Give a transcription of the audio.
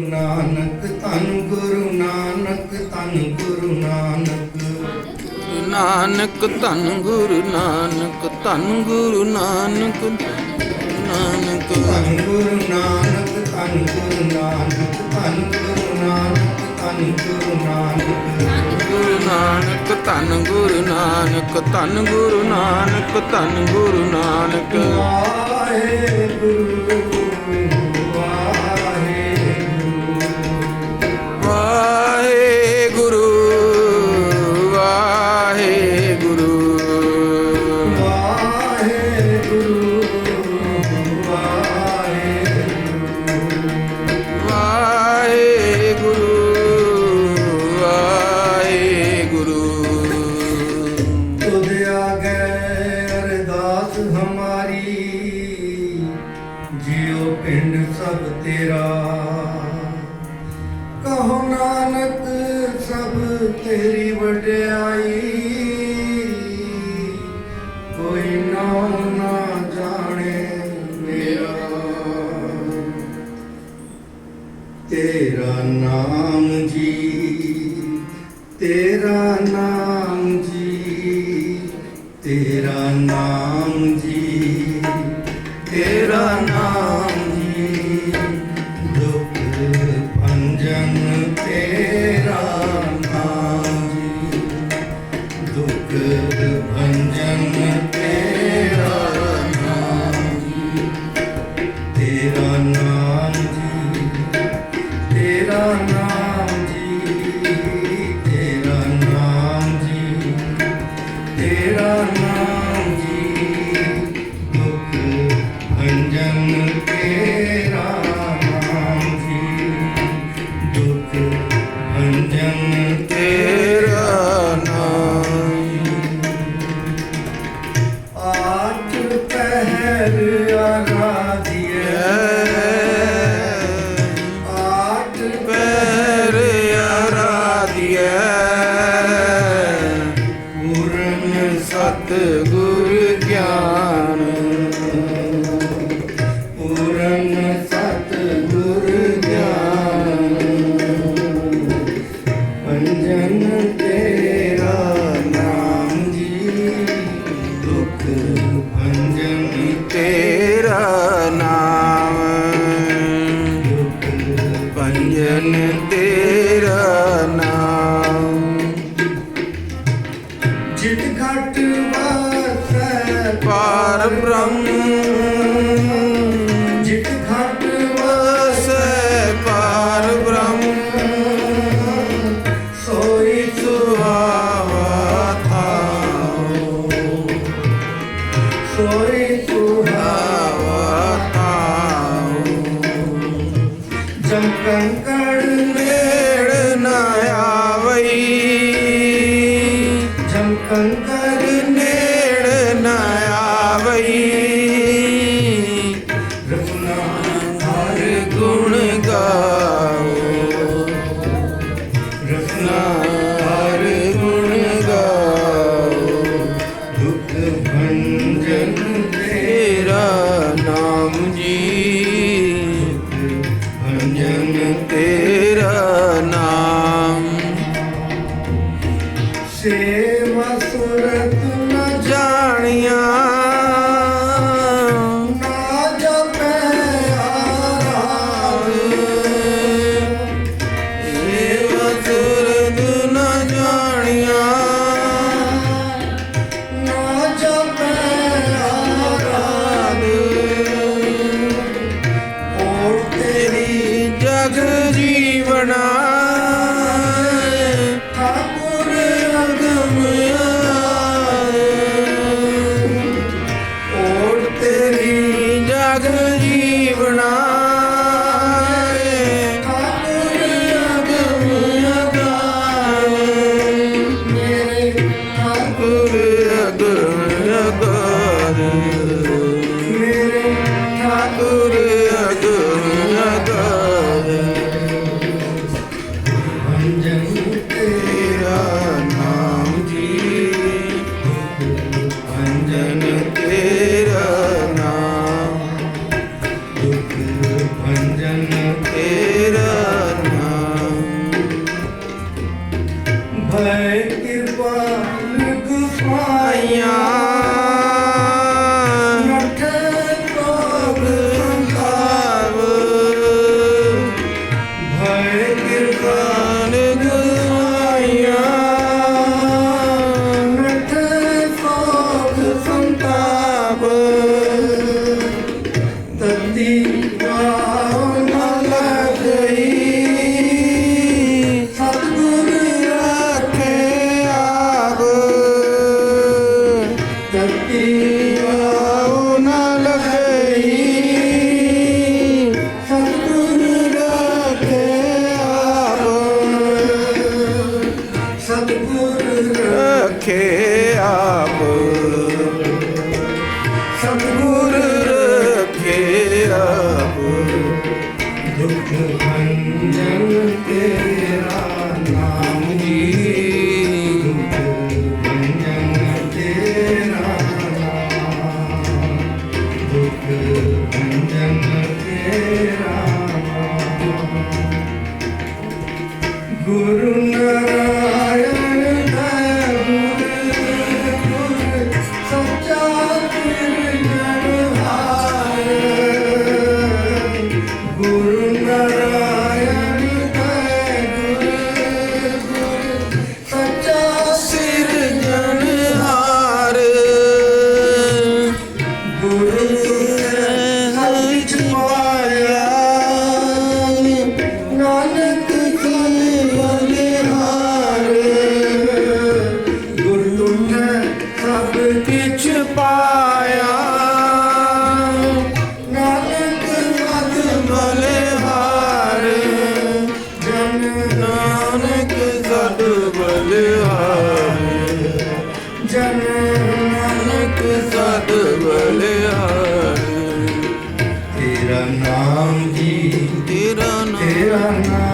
ਨਾਨਕ ਧੰਨ ਗੁਰੂ ਨਾਨਕ ਧੰਨ ਗੁਰੂ ਨਾਨਕ ਨਾਨਕ ਧੰਨ ਗੁਰੂ ਨਾਨਕ ਧੰਨ ਗੁਰੂ ਨਾਨਕ ਨਾਨਕ ਧੰਨ ਗੁਰੂ ਨਾਨਕ ਧੰਨ ਗੁਰੂ ਨਾਨਕ ਧੰਨ ਗੁਰੂ ਨਾਨਕ ਧੰਨ ਗੁਰੂ ਨਾਨਕ ਗੁਰੂ ਨਾਨਕ ਧੰਨ ਗੁਰੂ ਨਾਨਕ ਧੰਨ ਗੁਰੂ ਨਾਨਕ ਧੰਨ ਗੁਰੂ ਨਾਨਕ ਵਾਹਿਗੁਰੂ ਤੇਰੀ ਵਡਿਆਈ, ਕੋਈ ਨਾ ਨਾ ਜਾਣੇ ਮੇਰਾ। ਤੇਰਾ ਨਾਮ ਜੀ, ਤੇਰਾ ਨਾਮ ਜੀ, ਤੇਰਾ ਨਾਮ ജനതേ ਜਮਕੰਕੜ ਨੇੜ ਨਾ ਆਵਈ। ਜਮਕੰਕੜ i'm something Good. ਬਲਿਹਾਰ ਤੇਰਾ ਨਾਮ ਜੀ ਤੇਰਾ ਨਾਮ ਤੇਰਾ ਨਾਮ